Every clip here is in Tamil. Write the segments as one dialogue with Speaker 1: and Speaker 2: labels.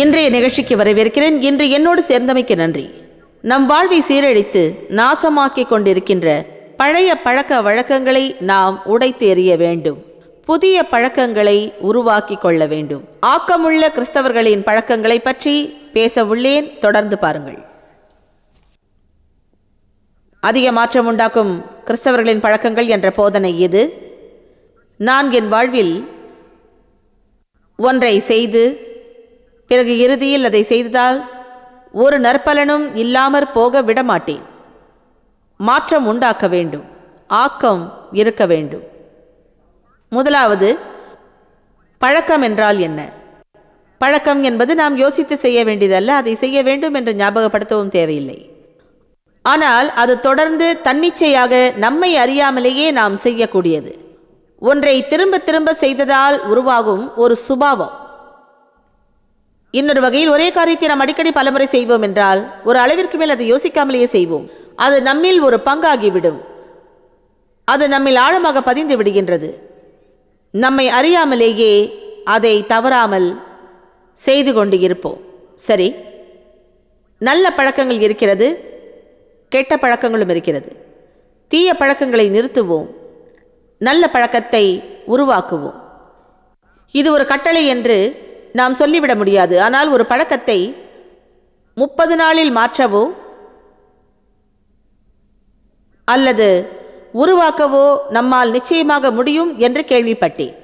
Speaker 1: இன்றைய நிகழ்ச்சிக்கு வரவேற்கிறேன். இன்று என்னோடு சேர்ந்தமைக்கு நன்றி. நம் வாழ்வை சீரழித்து நாசமாக்கிக் கொண்டிருக்கின்ற பழைய பழக்க வழக்கங்களை நாம் உடைத்து எறிய வேண்டும். புதிய பழக்கங்களை உருவாக்கி கொள்ள வேண்டும். ஆக்கமுள்ள கிறிஸ்தவர்களின் பழக்கங்களை பற்றி பேச உள்ளேன். தொடர்ந்து பாருங்கள். அதிக மாற்றம் உண்டாக்கும் கிறிஸ்தவர்களின் பழக்கங்கள் என்ற போதனை இது. நான் என் வாழ்வில் ஒன்றை செய்து பிறகு இறுதியில் அதை செய்ததால் ஒரு நற்பலனும் இல்லாமற் போக விடமாட்டேன். மாற்றம் உண்டாக்க வேண்டும். ஆக்கம் இருக்க வேண்டும். முதலாவது பழக்கம் என்றால் என்ன? பழக்கம் என்பது நாம் யோசித்து செய்ய வேண்டியதல்ல அதை செய்ய வேண்டும் என்று ஞாபகப்படுத்தவும் தேவையில்லை. ஆனால் அது தொடர்ந்து தன்னிச்சையாக நம்மை அறியாமலேயே நாம் செய்யக்கூடியது. ஒன்றை திரும்ப திரும்ப செய்ததால் உருவாகும் ஒரு சுபாவம். இன்னொரு வகையில் ஒரே காரியத்தை நாம் அடிக்கடி பலமுறை செய்வோம் என்றால் ஒரு அளவிற்கு மேல் அதை யோசிக்காமலேயே செய்வோம். அது நம்மில் ஒரு பங்காகிவிடும். அது நம்மில் ஆழமாக பதிந்து விடுகின்றது. நம்மை அறியாமலேயே அதை தவறாமல் செய்து கொண்டு இருப்போம். சரி நல்ல பழக்கங்கள் இருக்கிறது கெட்ட பழக்கங்களும் இருக்கிறது. தீய பழக்கங்களை நிறுத்துவோம். நல்ல பழக்கத்தை உருவாக்குவோம். இது ஒரு கட்டளை என்று நாம் சொல்லிவிட முடியாது. ஆனால் ஒரு பழக்கத்தை முப்பது நாளில் மாற்றவோ அல்லது உருவாக்கவோ நம்மால் நிச்சயமாக முடியும் என்று கேள்விப்பட்டேன்.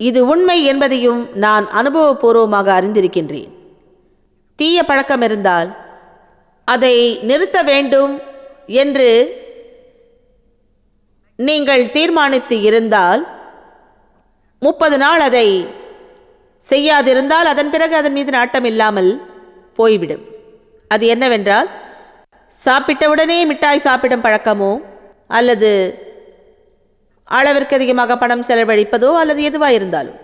Speaker 1: இது உண்மை என்பதையும் நான் அனுபவபூர்வமாக அறிந்திருக்கின்றேன். தீய பழக்கம் இருந்தால் அதை நிறுத்த வேண்டும் என்று நீங்கள் தீர்மானித்து இருந்தால் முப்பது நாள் அதை செய்யாதிருந்தால் அதன் பிறகு அதன் மீது நாட்டம் இல்லாமல் போய்விடும். அது என்னவென்றால் சாப்பிட்டவுடனே மிட்டாய் சாப்பிடும் பழக்கமோ அல்லது அளவிற்கு அதிகமாக பணம் செலவழிப்பதோ அல்லது எதுவாக இருந்தாலும்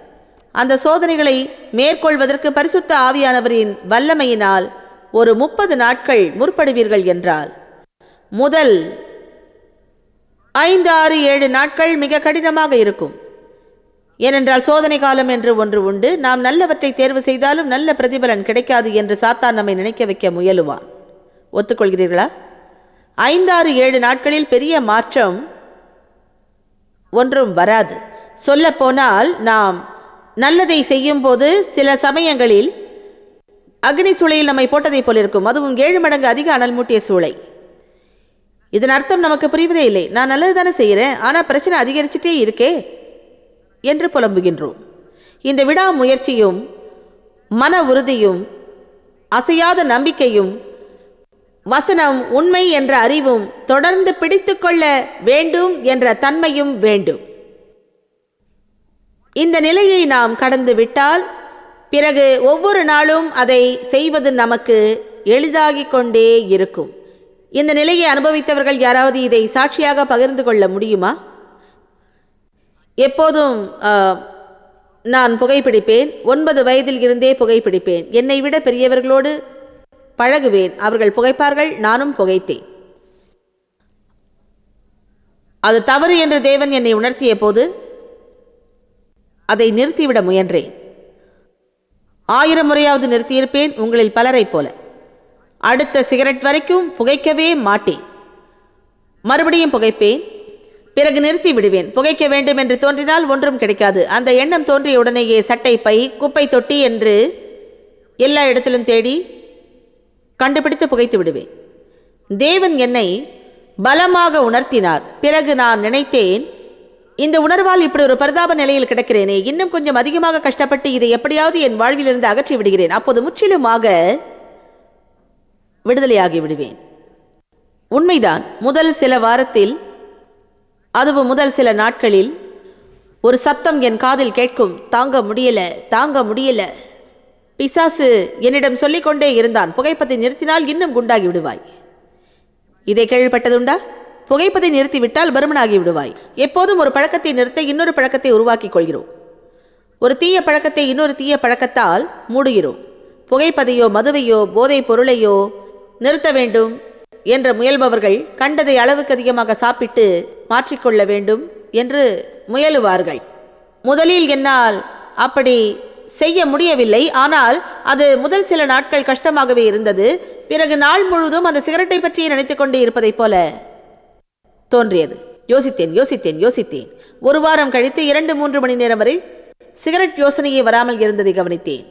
Speaker 1: அந்த சோதனைகளை மேற்கொள்வதற்கு பரிசுத்த ஆவியானவரின் வல்லமையினால் ஒரு முப்பது நாட்கள் முற்படுவீர்கள் என்றால் முதல் ஐந்து ஆறு ஏழு நாட்கள் மிக கடினமாக இருக்கும். ஏனென்றால் சோதனை காலம் என்று ஒன்று உண்டு. நாம் நல்லவற்றை தேர்வு செய்தாலும் நல்ல பிரதிபலன் கிடைக்காது என்று சாத்தான் நம்மை நினைக்க வைக்க முயலுவான். ஒத்துக்கொள்கிறீர்களா? ஐந்தாறு ஏழு நாட்களில் பெரிய மாற்றம் ஒன்றும் வராது. சொல்லப்போனால் நாம் நல்லதை செய்யும்போது சில சமயங்களில் அக்னி சூளையில் நம்மை போட்டதைப் போல் இருக்கும். அதுவும் ஏழு மடங்கு அதிக அனல் மூட்டிய சூளை. இதன் அர்த்தம் நமக்கு புரிவதே இல்லை. நான் நல்லது தானே செய்கிறேன். ஆனால் பிரச்சனை அதிகரிச்சுட்டே இருக்கே. என்று புலம்புகின்றோம். இந்த விடாமுயற்சியும் மன உறுதியும் அசையாத நம்பிக்கையும் வசனம் உண்மை என்ற அறிவும் தொடர்ந்து பிடித்துக்கொள்ள வேண்டும் என்ற தன்மையும் வேண்டும். இந்த நிலையை நாம் கடந்து விட்டால் பிறகு ஒவ்வொரு நாளும் அதை செய்வது நமக்கு எளிதாகிக் கொண்டே இருக்கும். இந்த நிலையை அனுபவித்தவர்கள் யாராவது இதை சாட்சியாக பகிர்ந்து கொள்ள முடியுமா? எப்போதும் நான் புகைப்பிடிப்பேன். ஒன்பது வயதில் இருந்தே புகைப்பிடிப்பேன். என்னை விட பெரியவர்களோடு பழகுவேன். அவர்கள் புகைப்பார்கள் நானும் புகைத்தேன். அது தவறு என்று தேவன் என்னை உணர்த்திய போது அதை நிறுத்திவிட முயன்றேன். ஆயிரம் முறையாவது நிறுத்தியிருப்பேன் உங்களில் பலரைப் போல. அடுத்த சிகரெட் வரைக்கும் புகைக்கவே மாட்டேன். மறுபடியும் புகைப்பேன். பிறகு நிறுத்தி விடுவேன். புகைக்க வேண்டும் என்று தோன்றினால் ஒன்றும் கிடைக்காது. அந்த எண்ணம் தோன்றிய உடனேயே சட்டை பை குப்பை தொட்டி என்று எல்லா இடத்திலும் தேடி கண்டுபிடித்து புகைத்து விடுவேன். தேவன் என்னை பலமாக உணர்த்தினார். பிறகு நான் நினைத்தேன் இந்த உணர்வால் இப்படி ஒரு பரிதாப நிலையில் கிடக்கிறேனே இன்னும் கொஞ்சம் அதிகமாக கஷ்டப்பட்டு இதை எப்படியாவது என் வாழ்விலிருந்து அகற்றி விடுகிறேன். அப்போது முற்றிலுமாக விடுதலையாகி விடுவேன். உண்மைதான் முதல் சில வாரத்தில் அதுவும் முதல் சில நாட்களில் ஒரு சத்தம் என் காதில் கேட்கும் தாங்க முடியல தாங்க முடியல. பிசாசு என்னிடம் சொல்லிக்கொண்டே இருந்தான் புகைப்பதை நிறுத்தினால் இன்னும் குண்டாகி விடுவாய். இதை கேள்விப்பட்டதுண்டா? புகைப்பதை நிறுத்திவிட்டால் பருமனாகி விடுவாய். எப்போதும் ஒரு பழக்கத்தை நிறுத்த இன்னொரு பழக்கத்தை உருவாக்கிக் கொள்கிறோம். ஒரு தீய பழக்கத்தை இன்னொரு தீய பழக்கத்தால் மூடுகிறோம். புகைப்பதையோ மதுவையோ போதைப் பொருளையோ நிறுத்த வேண்டும். என்ற முயல்பவர்கள் கண்டதை அளவுக்கு அதிகமாக சாப்பிட்டு மாற்றிக்கொள்ள வேண்டும் என்று முயலுவார்கள். முதலில் என்னால் அப்படி செய்ய முடியவில்லை. ஆனால் அது முதல் சில நாட்கள் கஷ்டமாகவே இருந்தது. பிறகு நாள் முழுவதும் அந்த சிகரெட்டை பற்றியே நினைத்து கொண்டு இருப்பதைப் போல தோன்றியது. யோசித்தேன் யோசித்தேன் யோசித்தேன். ஒரு வாரம் கழித்து இரண்டு மூன்று மணி நேரம் வரை சிகரெட் யோசனையே வராமல் இருந்ததை கவனித்தேன்.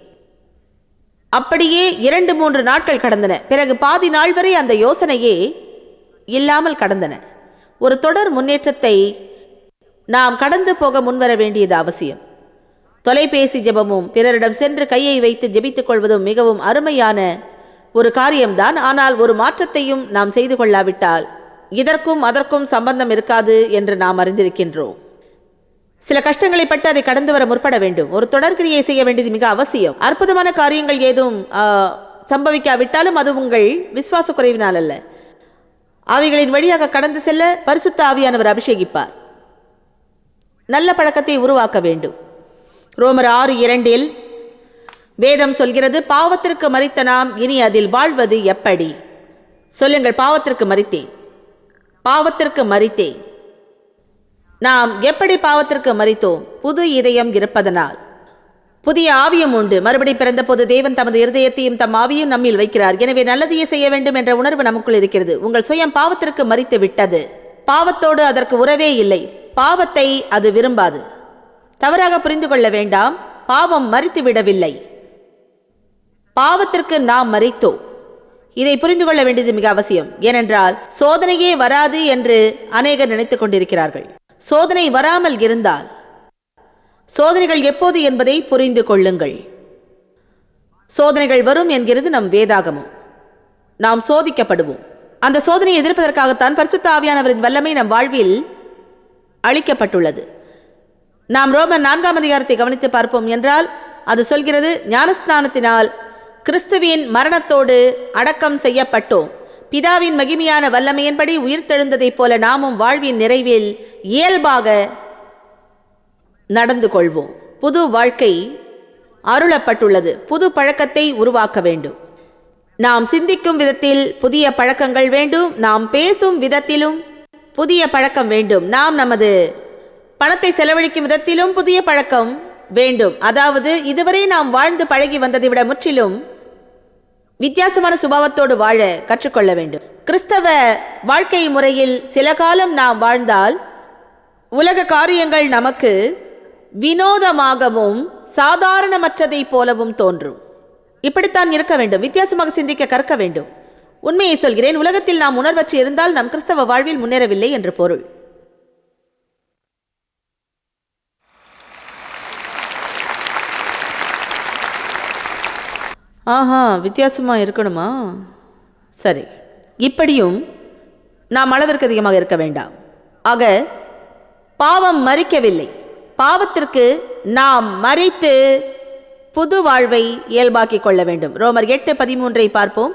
Speaker 1: அப்படியே இரண்டு மூன்று நாட்கள் கடந்தன. பிறகு பாதி நாள் வரை அந்த யோசனையே இல்லாமல் கடந்தன. ஒரு தொடர் முன்னேற்றத்தை நாம் கடந்து போக முன்வர வேண்டியது அவசியம். தொலைபேசி ஜெபமும் பிறரிடம் சென்று கையை வைத்து ஜெபித்துக் கொள்வதும் மிகவும் அருமையான ஒரு காரியம்தான். ஆனால் ஒரு மாற்றத்தையும் நாம் செய்து கொள்ளாவிட்டால் இதற்கும் அதற்கும் சம்பந்தம் இருக்காது என்று நாம் அறிந்திருக்கின்றோம். சில கஷ்டங்களை பட்டு அதை கடந்து வர முற்பட வேண்டும். ஒரு தொடர்கிரியை செய்ய வேண்டியது மிக அவசியம். அற்புதமான காரியங்கள் ஏதும் சம்பவிக்காவிட்டாலும் அது உங்கள் விசுவாச குறைவினால் அல்ல. அவைகளின் வழியாக கடந்து செல்ல பரிசுத்த ஆவியானவர் அபிஷேகிப்பார். நல்ல பழக்கத்தை உருவாக்க வேண்டும். ரோமர் ஆறு இரண்டில் வேதம் சொல்கிறது பாவத்திற்கு மறித்த நாம் இனி அதில் வாழ்வது எப்படி? சொல்லுங்கள் பாவத்திற்கு மறித்தேன். பாவத்திற்கு மறித்தேன். நாம் எப்படி பாவத்திற்கு மறித்தோம்? புது இதயம் இருப்பதனால். புதிய ஆவியும் உண்டு. மறுபடி பிறந்தபோது தேவன் தமது இருதயத்தையும் தம் ஆவியும் நம்மில் வைக்கிறார். எனவே நல்லதையே செய்ய வேண்டும் என்ற உணர்வு நமக்குள் இருக்கிறது. உங்கள் சுயம் பாவத்திற்கு மறித்து விட்டது. பாவத்தோடு அதற்கு உறவே இல்லை. பாவத்தை அது விரும்பாது. தவறாக புரிந்து கொள்ள வேண்டாம். பாவம் மறித்து விடவில்லை. பாவத்திற்கு நாம் மறித்தோம். இதை புரிந்து கொள்ள வேண்டியது மிக அவசியம். ஏனென்றால் சோதனையே வராது என்று அநேகர் நினைத்துக் கொண்டிருக்கிறார்கள். சோதனை வராமல் இருந்தால். சோதனைகள் எப்போது என்பதை புரிந்து கொள்ளுங்கள். சோதனைகள் வரும் என்கிறது நம் வேதாகமும். நாம் சோதிக்கப்படுவோம். அந்த சோதனையை எதிர்ப்பதற்காகத்தான் பரிசுத்த ஆவியானவரின் வல்லமை நம் வாழ்வில் அளிக்கப்பட்டுள்ளது. நாம் ரோமன் நான்காம் அதிகாரத்தை கவனித்து பார்ப்போம் என்றால் அது சொல்கிறது ஞானஸ்நானத்தினால் கிறிஸ்துவின் மரணத்தோடு அடக்கம் செய்யப்பட்டோம். பிதாவின் மகிமையான வல்லமையின்படி உயிர்த்தெழுந்ததைப் போல நாமும் வாழ்வின் நிறைவில் இயல்பாக நடந்து கொள்வோம். புது வாழ்க்கை அருளப்பட்டுள்ளது. புது பழக்கத்தை உருவாக்க வேண்டும். நாம் சிந்திக்கும் விதத்தில் புதிய பழக்கங்கள் வேண்டும். நாம் பேசும் விதத்திலும் புதிய பழக்கம் வேண்டும். நாம் நமது பணத்தை செலவழிக்கும் விதத்திலும் புதிய பழக்கம் வேண்டும். அதாவது இதுவரை நாம் வாழ்ந்து பழகி வந்ததை விட முற்றிலும் வித்தியாசமான சுபாவத்தோடு வாழ கற்றுக்கொள்ள வேண்டும். கிறிஸ்தவ வாழ்க்கை முறையில் சில காலம் நாம் வாழ்ந்தால் உலக காரியங்கள் நமக்கு வினோதமாகவும் சாதாரணமற்றதைப் போலவும் தோன்றும். இப்படித்தான் இருக்க வேண்டும். வித்தியாசமாக சிந்திக்க கற்க வேண்டும். உண்மையை சொல்கிறேன். உலகத்தில் நாம் உணர்வற்று இருந்தால் நம் கிறிஸ்தவ வாழ்வில் முன்னேறவில்லை என்று பொருள். ஆஹா வித்தியாசமாக இருக்கணுமா? சரி இப்படியும் நாம் அளவிற்கு அதிகமாக இருக்க வேண்டாம். ஆக பாவம் மறிக்கவில்லை. பாவத்திற்கு நாம் மறித்து புது வாழ்வை இயல்பாக்கிக் கொள்ள வேண்டும். ரோமர் எட்டு பதிமூன்றை பார்ப்போம்.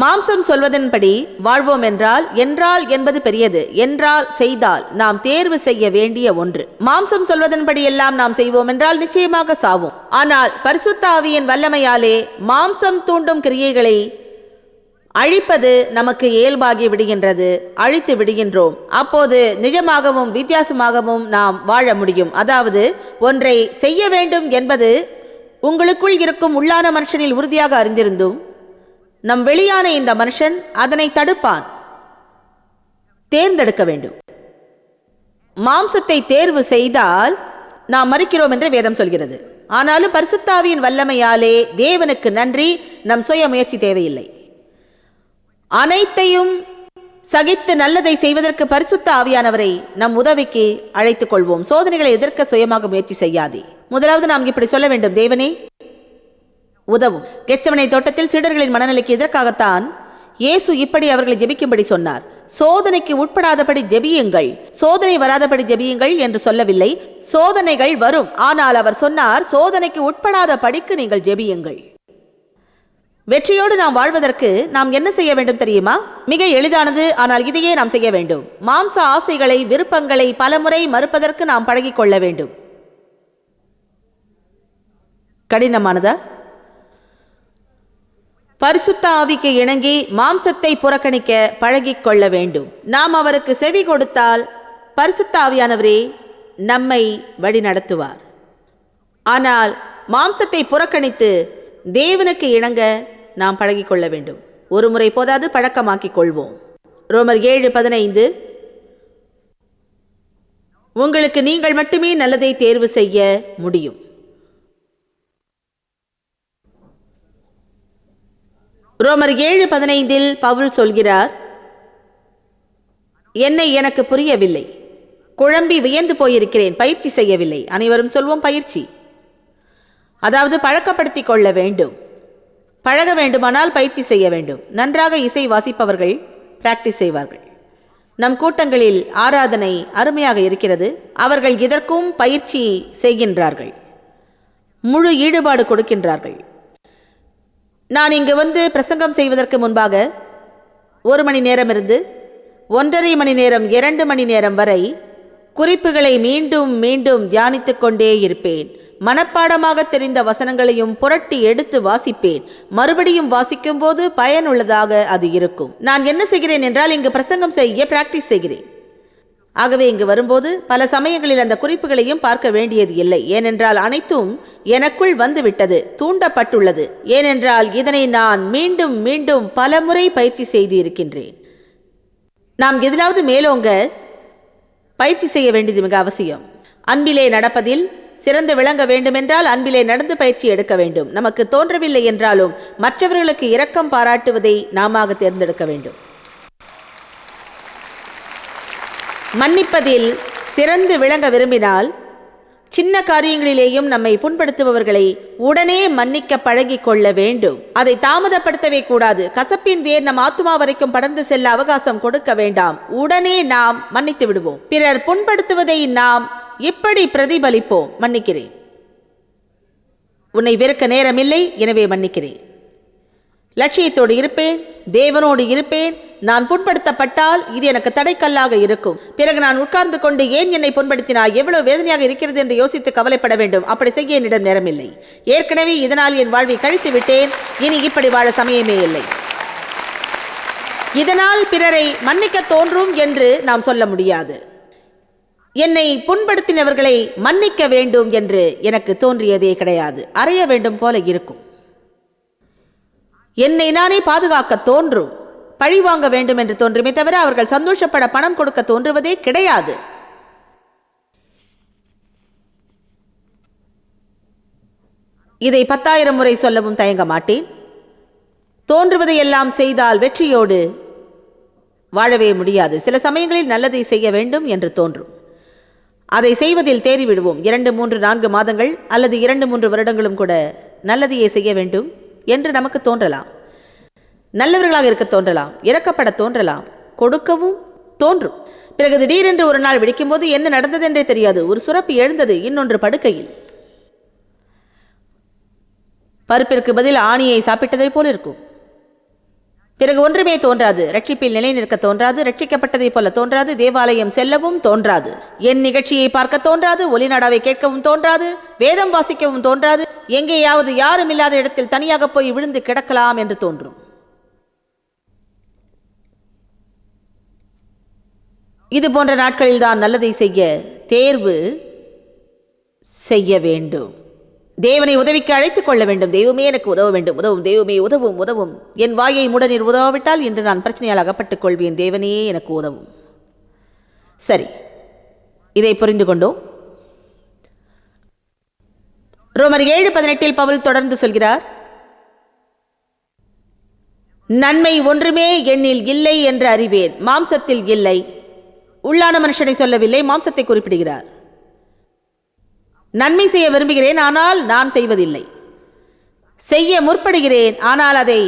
Speaker 1: மாம்சம் சொல்வதன்படி வாழ்வோம் என்றால் என்றால் என்பது பெரியது. என்றால் செய்தால் நாம் தேர்வு செய்ய வேண்டிய ஒன்று. மாம்சம் சொல்வதன்படி எல்லாம் நாம் செய்வோம் என்றால் நிச்சயமாக சாவோம். ஆனால் பரிசுத்த ஆவியின் வல்லமையாலே மாம்சம் தூண்டும் கிரியைகளை அழிப்பது நமக்கு இயல்பாகி விடுகின்றது. அழித்து விடுகின்றோம். அப்போது நிஜமாகவும் வித்தியாசமாகவும் நாம் வாழ முடியும். அதாவது ஒன்றை செய்ய வேண்டும் என்பது உங்களுக்குள் இருக்கும் உள்ளான மனுஷனில் உறுதியாக அறிந்திருந்தும் நம் வெளியான இந்த மனுஷன் அதனை தடுப்பான். தேர்ந்தெடுக்க வேண்டும். மாம்சத்தை தேர்வு செய்தால் நாம் மறுக்கிறோம் என்று வேதம் சொல்கிறது. ஆனாலும் பரிசுத்தாவியின் வல்லமையாலே தேவனுக்கு நன்றி நம் சுய முயற்சி தேவையில்லை. அனைத்தையும் சகித்து நல்லதை செய்வதற்கு பரிசுத்த ஆவியானவரை நம் உதவிக்கு அழைத்துக் கொள்வோம் சோதனைகளை எதிர்க்க சுயமாக முயற்சி செய்யாதே. முதலாவது நாம் இப்படி சொல்ல வேண்டும். தேவனே உதவும். கெச்சவனை தோட்டத்தில் சீடர்களின் மனநிலைக்கு எதற்காகத்தான் இயேசு இப்படி அவர்களை ஜெபிக்கும்படி சொன்னார். சோதனைக்கு உட்படாதபடி ஜெபியுங்கள். சோதனை வராதபடி ஜெபியுங்கள் என்று சொல்லவில்லை. சோதனைகள் வரும். ஆனால் அவர் சொன்னார் சோதனைக்கு உட்படாத படிக்கு நீங்கள் ஜெபியுங்கள். வெற்றியோடு நாம் வாழ்வதற்கு நாம் என்ன செய்ய வேண்டும் தெரியுமா? மிக எளிதானது. ஆனால் இதையே நாம் செய்ய வேண்டும். மாம்ச ஆசைகளை விருப்பங்களை பலமுறை மறுப்பதற்கு நாம் பழகிக்கொள்ள வேண்டும். கடினமானதா? பரிசுத்த ஆவிக்கு இணங்கி மாம்சத்தை புறக்கணிக்க பழகிக் கொள்ள வேண்டும். நாம் அவருக்கு செவி கொடுத்தால் பரிசுத்த ஆவியானவரே நம்மை வழி நடத்துவார் ஆனால் மாம்சத்தை புறக்கணித்து தேவனுக்கு இணங்க நாம் பழகிக்கொள்ள வேண்டும். ஒரு முறை போதாது பழக்கமாக்கிக் கொள்வோம். ரோமர் ஏழு பதினைந்து. உங்களுக்கு நீங்கள் மட்டுமே நல்லதை தேர்வு செய்ய முடியும். ரோமர் ஏழு பதினைந்தில் பவுல் சொல்கிறார் என்னை எனக்கு புரியவில்லை. குழம்பி வியந்து போயிருக்கிறேன். பயிற்சி செய்யவில்லை. அனைவரும் சொல்வோம் பயிற்சி. அதாவது பழக்கப்படுத்திக் கொள்ள வேண்டும். பழக வேண்டுமானால் பயிற்சி செய்ய வேண்டும். நன்றாக இசை வாசிப்பவர்கள் பிராக்டிஸ் செய்வார்கள். நம் கூட்டங்களில் ஆராதனை அருமையாக இருக்கிறது. அவர்கள் இதற்கும் பயிற்சி செய்கின்றார்கள். முழு ஈடுபாடு கொடுக்கின்றார்கள். நான் இங்கு வந்து பிரசங்கம் செய்வதற்கு முன்பாக ஒரு மணி நேரம் இருந்து ஒன்றரை மணி நேரம் இரண்டு மணி நேரம் வரை குறிப்புகளை மீண்டும் மீண்டும் தியானித்து கொண்டே இருப்பேன். மனப்பாடமாக தெரிந்த வசனங்களையும் புரட்டி எடுத்து வாசிப்பேன். மறுபடியும் வாசிக்கும்போது பயனுள்ளதாக அது இருக்கும். நான் என்ன செய்கிறேன் என்றால் இங்கு பிரசங்கம் செய்ய பிராக்டிஸ் செய்கிறேன். ஆகவே இங்கு வரும்போது பல சமயங்களில் அந்த குறிப்புகளையும் பார்க்க வேண்டியது இல்லை. ஏனென்றால் அனைத்தும் எனக்குள் வந்துவிட்டது தூண்டப்பட்டுள்ளது. ஏனென்றால் இதனை நான் மீண்டும் மீண்டும் பலமுறை பயிற்சி செய்து இருக்கின்றேன் நாம் எதிலாவது மேலோங்க பயிற்சி செய்ய வேண்டியது மிக அவசியம். அன்பிலே நடப்பதில் சிறந்து விளங்க வேண்டுமென்றால் அன்பிலே நடந்து பயிற்சி எடுக்க வேண்டும். நமக்கு தோன்றவில்லை என்றாலும் மற்றவர்களுக்கு இரக்கம் பாராட்டுவதை நாம தேர்ந்தெடுக்க வேண்டும். மன்னிப்பதில் சிறந்து விளங்க விரும்பினால் சின்ன காரியங்களிலேயும் நம்மை புண்படுத்துபவர்களை உடனே மன்னிக்க பழகி கொள்ள வேண்டும். அதை தாமதப்படுத்தவே கூடாது. கசப்பின் வேர் நம் ஆத்மா வரைக்கும் படர்ந்து செல்ல அவகாசம் கொடுக்க வேண்டாம். உடனே நாம் மன்னித்து விடுவோம். பிறர் புண்படுத்துவதை நாம் இப்படி பிரதிபலிப்போம். மன்னிக்கிறேன். உன்னை வெறுக்க நேரமில்லை. எனவே மன்னிக்கிறேன். லட்சியத்தோடு இருப்பேன். தேவனோடு இருப்பேன். நான் புண்படுத்தப்பட்டால் இது எனக்கு தடைக்கல்லாக இருக்கும். பிறகு நான் உட்கார்ந்து கொண்டு ஏன் என்னை புண்படுத்தினாய்? எவ்வளவு வேதனையாக இருக்கிறது என்று யோசித்து கவலைப்பட வேண்டும். அப்படி செய்ய என்னிடம் நேரமில்லை. ஏற்கனவே இதனால் என் வாழ்வை கழித்து விட்டேன். இனி இப்படி வாழ சமயமே இல்லை. இதனால் பிறரை மன்னிக்க தோன்றும் என்று நாம் சொல்ல முடியாது. என்னை புண்படுத்தினவர்களை மன்னிக்க வேண்டும் என்று எனக்கு தோன்றியதே கிடையாது. அறைய வேண்டும் போல இருக்கும். என்னை நானே பாதுகாக்க தோன்றும். பழி வாங்க வேண்டும் என்று தோன்றுமே தவிர அவர்கள் சந்தோஷப்பட பணம் கொடுக்க தோன்றுவதே கிடையாது. இதை பத்தாயிரம் முறை சொல்லவும் தயங்க மாட்டேன். தோன்றுவதையெல்லாம் செய்தால் வெற்றியோடு வாழவே முடியாது. சில சமயங்களில் நல்லதை செய்ய வேண்டும் என்று தோன்றும். அதை செய்வதில் தேறிவிடுவோம். இரண்டு மூன்று நான்கு மாதங்கள் அல்லது இரண்டு மூன்று வருடங்களும் கூட நல்லதையே செய்ய வேண்டும் என்று நமக்கு தோன்றலாம். நல்லவர்களாக இருக்க தோன்றலாம் இறக்கப்பட தோன்றலாம் கொடுக்கவும் தோன்றும். பிறகு திடீரென்று ஒரு நாள் வெடிக்கும்போது என்ன நடந்ததென்றே தெரியாது ஒரு சுரப்பு எழுந்தது இன்னொன்று படுக்கையில். பருப்பிற்கு பதில் ஆணியை சாப்பிட்டதை போல இருக்கும். பிறகு ஒன்றுமே தோன்றாது ரட்சிப்பில் நிலை நிற்க தோன்றாது ரட்சிக்கப்பட்டதை போல தோன்றாது தேவாலயம் செல்லவும் தோன்றாது. என் நிகழ்ச்சியை பார்க்க தோன்றாது ஒலிநாடாவை கேட்கவும் தோன்றாது வேதம் வாசிக்கவும் தோன்றாது எங்கேயாவது யாரும் இல்லாத இடத்தில் தனியாக போய் விழுந்து கிடக்கலாம் என்று தோன்றும். இது போன்ற நாட்களில் தான் நல்லதை செய்ய தேர்வு செய்ய வேண்டும். தேவனை உதவிக்கு அழைத்துக் கொள்ள வேண்டும். தெய்வமே எனக்கு உதவ வேண்டும். உதவும் தெய்வமே உதவும் உதவும். என் வாயை முடநீர் உதவாவிட்டால் இன்று நான் பிரச்சனையால் அகப்பட்டுக் கொள்வேன். தேவனே எனக்கு உதவும். சரி இதை புரிந்து கொண்டோம். ரோமர் ஏழு பதினெட்டில் பவுல் தொடர்ந்து சொல்கிறார் நன்மை ஒன்றுமே எண்ணில் இல்லை என்று அறிவேன். மாம்சத்தில் இல்லை. உள்ளான மனுஷனை சொல்லவில்லை மாம்சத்தை குறிப்பிடுகிறார். நன்மை செய்ய விரும்புகிறேன் ஆனால் நான் செய்வதில்லை. செய்ய முற்படுகிறேன் ஆனால் அதை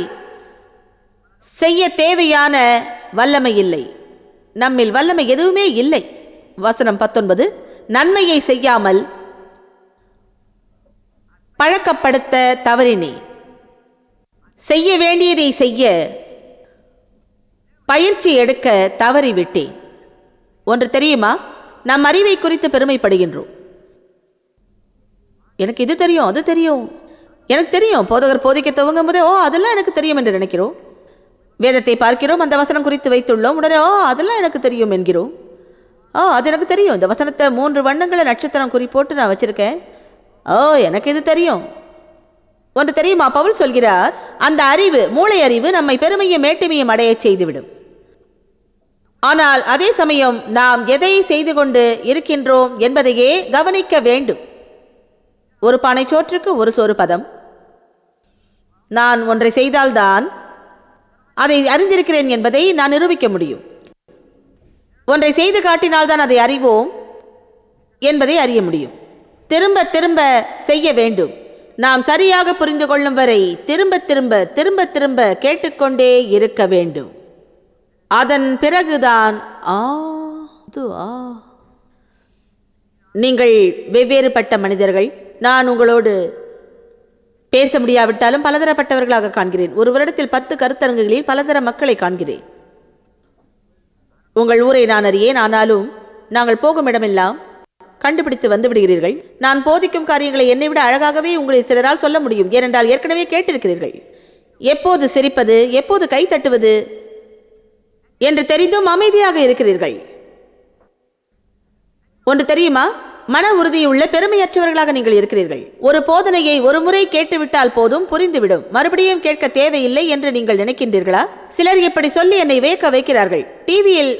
Speaker 1: செய்ய தேவையான வல்லமை இல்லை. நம்மில் வல்லமை எதுவுமே இல்லை. வசனம் பத்தொன்பது நன்மையை செய்யாமல் பழக்கப்படுத்த தவறினேன். செய்ய வேண்டியதை செய்ய பயிற்சி எடுக்க தவறிவிட்டேன். ஒன்று தெரியுமா? நம் அறிவை குறித்து பெருமைப்படுகின்றோம். எனக்கு இது தெரியும் அது தெரியும். எனக்கு தெரியும் போதகர் போதிக்க துவங்கும் போதே ஓ அதெல்லாம் எனக்கு தெரியும் என்று நினைக்கிறோம். வேதத்தை பார்க்கிறோம் அந்த வசனம் குறித்து வைத்துள்ளோம் உடனே ஓ அதெல்லாம் எனக்கு தெரியும் என்கிறோம். ஓ அது எனக்கு தெரியும். இந்த வசனத்தை மூன்று வண்ணங்களை நட்சத்திரம் குறிப்போட்டு நான் வச்சுருக்கேன். ஓ எனக்கு இது தெரியும். ஒன்று தெரியுமா? பவுல் சொல்கிறார் அந்த அறிவு மூளை அறிவு நம்மை பெருமையும் மேட்டுமையும் அடைய செய்துவிடும். ஆனால் அதே சமயம் நாம் எதை செய்து கொண்டு இருக்கின்றோம் என்பதையே கவனிக்க வேண்டும். ஒரு பானை சோற்றுக்கு ஒரு சோறு பதம். நான் ஒன்றை செய்தால்தான் அதை அறிந்திருக்கிறேன் என்பதை நான் நிரூபிக்க முடியும். ஒன்றை செய்து காட்டினால்தான் அதை அறிவோம் என்பதை அறிய முடியும். திரும்ப திரும்ப செய்ய வேண்டும். நாம் சரியாக புரிந்து கொள்ளும் வரை திரும்ப திரும்ப திரும்ப திரும்ப கேட்டுக்கொண்டே இருக்க வேண்டும். அதன் பிறகுதான் ஆ ஆ. நீங்கள் வெவ்வேறுபட்ட மனிதர்கள். நான் உங்களோடு பேச முடியாவிட்டாலும் பலதரப்பட்டவர்களாக காண்கிறேன். ஒரு வருடத்தில் பத்து கருத்தரங்குகளில் பலதர மக்களை காண்கிறேன். உங்கள் ஊரை நான் அறியேன். ஆனாலும் நாங்கள் போகும் இடமெல்லாம் கண்டுபிடித்து வந்து விடுகிறீர்கள். நான் போதிக்கும் காரியங்களை என்னை விட அழகாகவே உங்களை சிலரால் சொல்ல முடியும். ஏனென்றால் ஏற்கனவே கேட்டிருக்கிறீர்கள். எப்போது சிரிப்பது எப்போது கை தட்டுவது என்று தெரிந்தும் அமைதியாக இருக்கிறீர்கள். ஒன்று தெரியுமா? மன உறுதியுள்ள பெருமையற்றவர்களாக நீங்கள் இருக்கிறீர்கள். ஒரு போதனையை ஒரு முறை கேட்டுவிட்டால் போதும் புரிந்துவிடும். மறுபடியும் கேட்க தேவையில்லை என்று நீங்கள் நினைக்கின்றீர்களா? சிலர் இப்படி சொல்லி என்னை வேக்க வைக்கிறார்கள். டிவியில்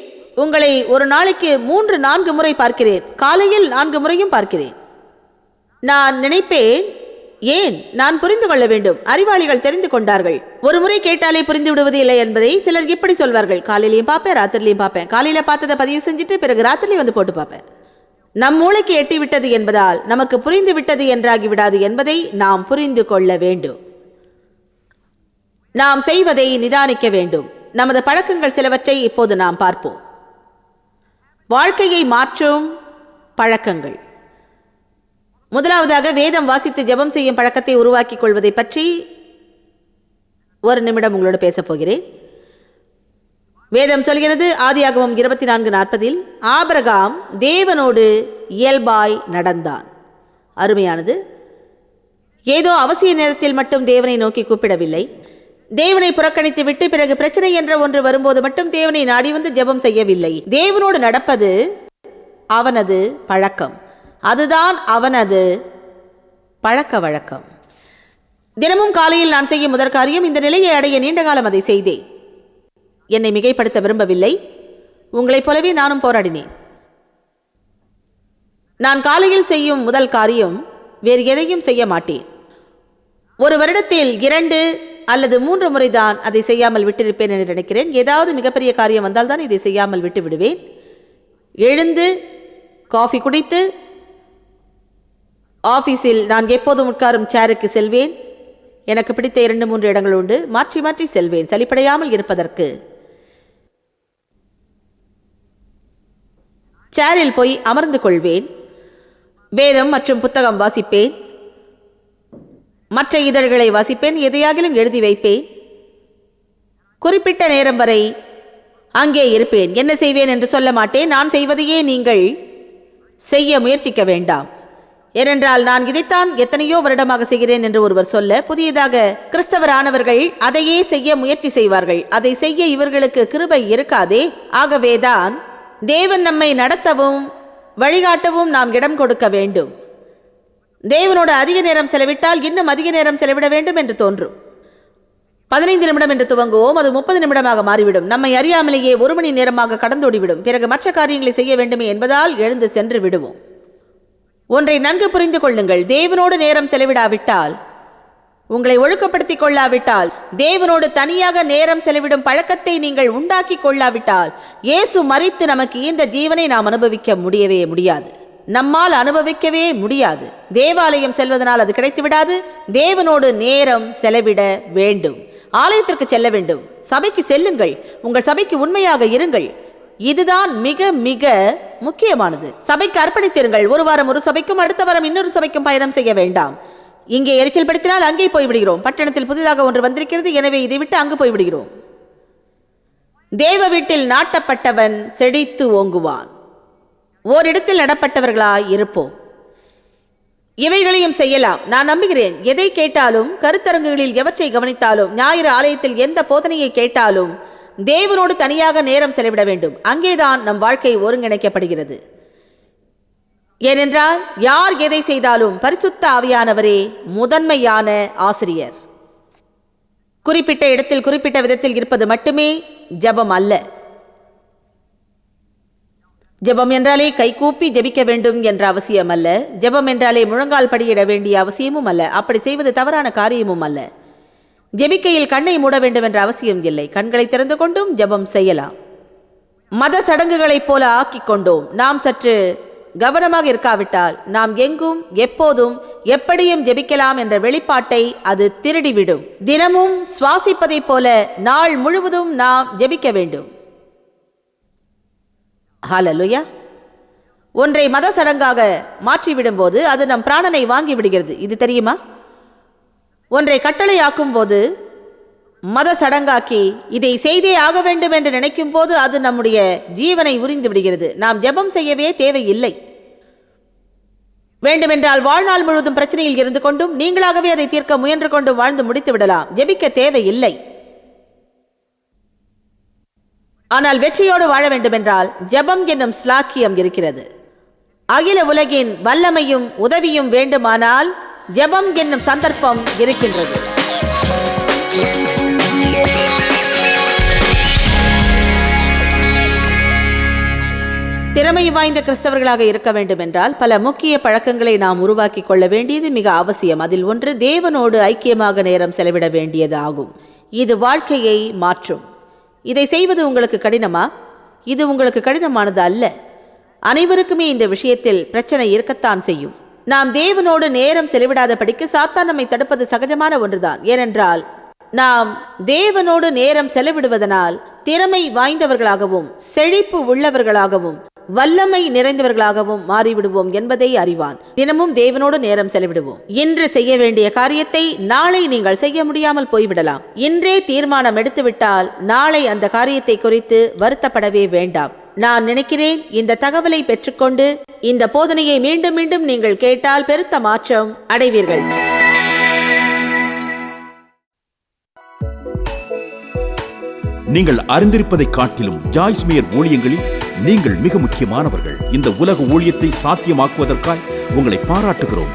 Speaker 1: உங்களை ஒரு நாளைக்கு மூன்று நான்கு முறை பார்க்கிறேன். காலையில் நான்கு முறையும் பார்க்கிறேன். நான் நினைப்பேன் ஏன்? நான் புரிந்து கொள்ள வேண்டும். அறிவாளிகள் தெரிந்து கொண்டார்கள். ஒரு முறை கேட்டாலே புரிந்து விடுவது இல்லை என்பதை சிலர் இப்படி சொல்வார்கள். காலையிலையும் பார்ப்பேன் ராத்திரிலையும் பார்ப்பேன். காலையில பார்த்ததை பதிவு செஞ்சுட்டு பிறகு ராத்திரிலையும் வந்து போட்டு பார்ப்பேன். நம் மூளைக்கு எட்டி விட்டது என்பதால் நமக்கு புரிந்து விட்டது என்றாகி விடாது என்பதை நாம் புரிந்து கொள்ள வேண்டும். நாம் செய்வதை நிதானிக்க வேண்டும். நமது பழக்கங்கள் சிலவற்றை இப்போது நாம் பார்ப்போம். வாழ்க்கையை மாற்றும் பழக்கங்கள். முதலாவதாக வேதம் வாசித்து ஜெபம் செய்யும் பழக்கத்தை உருவாக்கிக் கொள்வதை பற்றி ஒரு நிமிடம் உங்களோடு பேசப் போகிறேன். வேதம் சொல்கிறது ஆதியாகவும் இருபத்தி நான்கு நாற்பதில் ஆபரகாம் தேவனோடு இயல்பாய் நடந்தான். அருமையானது. ஏதோ அவசிய நேரத்தில் மட்டும் தேவனை நோக்கி கூப்பிடவில்லை. தேவனை புறக்கணித்து விட்டு பிறகு பிரச்சனை என்ற ஒன்று வரும்போது மட்டும் தேவனை நாடி வந்து ஜெபம் செய்யவில்லை. தேவனோடு நடப்பது அவனது பழக்கம். அதுதான் அவனது பழக்க வழக்கம். தினமும் காலையில் நான் செய்யும் முதற் காரியம் இந்த நிலையை அடைய நீண்ட காலம் அதை செய்தேன். என்னை மிகைப்படுத்த விரும்பவில்லை. உங்களைப் போலவே நானும் போராடினேன். நான் காலையில் செய்யும் முதல் காரியம் வேறு எதையும் செய்ய மாட்டேன். ஒரு வருடத்தில் இரண்டு அல்லது மூன்று முறைதான் அதை செய்யாமல் விட்டிருப்பேன் என்று நினைக்கிறேன். ஏதாவது மிகப்பெரிய காரியம் வந்தால் தான் இதை செய்யாமல் விட்டு விடுவேன். எழுந்து காஃபி குடித்து ஆஃபீஸில் நான் எப்போதும் உட்காரும் சேருக்கு செல்வேன். எனக்கு பிடித்த இரண்டு மூன்று இடங்கள் உண்டு. மாற்றி மாற்றி செல்வேன். சலிப்படையாமல் இருப்பதற்கு. சேரில் போய் அமர்ந்து கொள்வேன். வேதம் மற்றும் புத்தகம் வாசிப்பேன். மற்ற இதழ்களை வாசிப்பேன். எதையாகிலும் எழுதி வைப்பேன். குறிப்பிட்ட நேரம் வரை அங்கே இருப்பேன். என்ன செய்வேன் என்று சொல்ல மாட்டேன். நான் செய்வதையே நீங்கள் செய்ய முயற்சிக்க வேண்டாம். ஏனென்றால் நான் இதைத்தான் எத்தனையோ வருடமாக செய்கிறேன் என்று ஒருவர் சொல்ல புதியதாக கிறிஸ்தவரானவர்கள் அதையே செய்ய முயற்சி செய்வார்கள். அதை செய்ய இவர்களுக்கு கிருபை இருக்காதே. ஆகவேதான் தேவன் நம்மை நடத்தவும் வழிகாட்டவும் நாம் இடம் கொடுக்க வேண்டும். தேவனோடு அதிக நேரம் செலவிட்டால் இன்னும் அதிக நேரம் செலவிட வேண்டும் என்று தோன்றும். பதினைந்து நிமிடம் என்று துவங்குவோம். அது முப்பது நிமிடமாக மாறிவிடும். நம்மை அறியாமலேயே ஒரு மணி நேரமாக கடந்தோடிவிடும். பிறகு மற்ற காரியங்களை செய்ய வேண்டுமே என்பதால் எழுந்து சென்று விடுவோம். ஒன்றை நன்கு புரிந்து கொள்ளுங்கள். தேவனோடு நேரம் செலவிடாவிட்டால் உங்களை ஒழுக்கப்படுத்திக் கொள்ளாவிட்டால் தேவனோடு தனியாக நேரம் செலவிடும் பழக்கத்தை நீங்கள் உண்டாக்கி கொள்ளாவிட்டால் இயேசு மறித்து நமக்கு இந்த ஜீவனை நாம் அனுபவிக்க முடியவே முடியாது. நம்மால் அனுபவிக்கவே முடியாது. தேவாலயம் செல்வதனால் அது கிடைத்து விடாது தேவனோடு நேரம் செலவிட வேண்டும். ஆலயத்திற்கு செல்ல வேண்டும். சபைக்கு செல்லுங்கள். உங்கள் சபைக்கு உண்மையாக இருங்கள். இதுதான் மிக மிக முக்கியமானது. சபைக்கு அர்ப்பணித்திருங்கள். ஒரு வாரம் ஒரு சபைக்கும் அடுத்த வாரம் இன்னொரு சபைக்கும் பயணம் செய்ய வேண்டாம். இங்கே எரிச்சல் படுத்தினால் அங்கே போய்விடுகிறோம். பட்டணத்தில் புதிதாக ஒன்று வந்திருக்கிறது. எனவே இதை விட்டு அங்கு போய்விடுகிறோம். தேவ வீட்டில் நாட்டப்பட்டவன் செழித்து ஓங்குவான். ஓரிடத்தில் நடப்பட்டவர்களாய் இருப்போம். இவைகளையும் செய்யலாம். நான் நம்புகிறேன். எதை கேட்டாலும் கருத்தரங்குகளில் எவற்றை கவனித்தாலும் ஞாயிறு ஆலயத்தில் எந்த போதனையை கேட்டாலும் தேவனோடு தனியாக நேரம் செலவிட வேண்டும். அங்கேதான் நம் வாழ்க்கை ஒருங்கிணைக்கப்படுகிறது. ஏனென்றால் யார் எதை செய்தாலும் பரிசுத்த ஆவியானவரே முதன்மையான ஆசிரியர். குறிப்பிட்ட இடத்தில் குறிப்பிட்ட விதத்தில் இருப்பது மட்டுமே ஜெபம் அல்ல. ஜெபம் என்றாலே கைகூப்பி ஜெபிக்க வேண்டும் என்ற அவசியம் அல்ல. ஜெபம் என்றாலே முழங்கால் படியிட வேண்டிய அவசியமும் அல்ல. அப்படி செய்வது தவறான காரியமும் அல்ல. ஜெபிக்கையில் கண்ணை மூட வேண்டும் என்ற அவசியம் இல்லை. கண்களை திறந்து கொண்டும் ஜெபம் செய்யலாம். மத சடங்குகளைப் போல ஆக்கிக் கொண்டோம். நாம் சற்று கவனமாக இருக்காவிட்டால் நாம் எங்கும் எப்போதும் எப்படியும் ஜெபிக்கலாம் என்ற வெளிப்பாட்டை அது திருடிவிடும். தினமும் சுவாசிப்பதைப் போல நாள் முழுவதும் நாம் ஜெபிக்க வேண்டும். ஹலலுயா ஒன்றை மத சடங்காக மாற்றிவிடும்போது அது நம் பிராணனை வாங்கி விடுகிறது. இது தெரியுமா? ஒன்றை கட்டளையாக்கும் போது மத சடங்காக்கி இதை செய்தே ஆக வேண்டும் என்று நினைக்கும் போது அது நம்முடைய ஜீவனை உரிந்து விடுகிறது. நாம் ஜெபம் செய்யவே தேவையில்லை. வேண்டுமென்றால் வாழ்நாள் முழுவதும் பிரச்சனையில் இருந்து கொண்டும் நீங்களாகவே அதை தீர்க்க முயன்று கொண்டும் வாழ்ந்து முடித்து விடலாம். ஜெபிக்க தேவையில்லை. ஆனால் வெற்றியோடு வாழ வேண்டுமென்றால் ஜெபம் என்னும் ஸ்லாக்கியம் இருக்கிறது. அகில உலகின் வல்லமையும் உதவியும் வேண்டுமானால் ஜபம் என்னும் சந்தர்ப்பம் இருக்கின்றது. திறமை வாய்ந்த கிறிஸ்தவர்களாக இருக்க வேண்டுமென்றால் பல முக்கிய பழக்கங்களை நாம் உருவாக்கி கொள்ள வேண்டியது மிக அவசியம். அதில் ஒன்று தேவனோடு ஐக்கியமாக நேரம் செலவிட வேண்டியது ஆகும். இது வாழ்க்கையை மாற்றும். இதை செய்வது உங்களுக்கு கடினமா? இது உங்களுக்கு கடினமானது அல்ல. அனைவருக்குமே இந்த விஷயத்தில் பிரச்சனை இருக்கத்தான் செய்யும். நாம் தேவனோடு நேரம் செலவிடாதபடிக்கு சாத்தான் நம்மை தடுப்பது சகஜமான ஒன்றுதான். ஏனென்றால் நாம் தேவனோடு நேரம் செலவிடுவதனால் திறமை வாய்ந்தவர்களாகவும் செழிப்பு உள்ளவர்களாகவும் வல்லமை நிறைந்தவர்களாகவும் மாறிவிடுவோம் என்பதை அறிவான். தினமும் தேவனோடு நேரம் செலவிடுவோம். இன்று செய்ய வேண்டிய காரியத்தை நாளை நீங்கள் செய்ய முடியாமல் போய்விடலாம். இன்றே தீர்மானம் எடுத்துவிட்டால் நாளை அந்த காரியத்தை குறித்து வருத்தப்படவே வேண்டாம். நான் நினைக்கிறேன் இந்த தகவலை பெற்றுக்கொண்டு இந்த போதனையை மீண்டும் மீண்டும் நீங்கள் கேட்டால் பெருத்த மாற்றம் அடைவீர்கள்.
Speaker 2: நீங்கள் அறிந்திருப்பதை காட்டிலும் ஜாய்ஸ்மியர் ஊழியங்களில் நீங்கள் மிக முக்கியமானவர்கள். இந்த உலக ஊழியத்தை சாத்தியமாக்குவதற்காய் உங்களை பாராட்டுகிறோம்.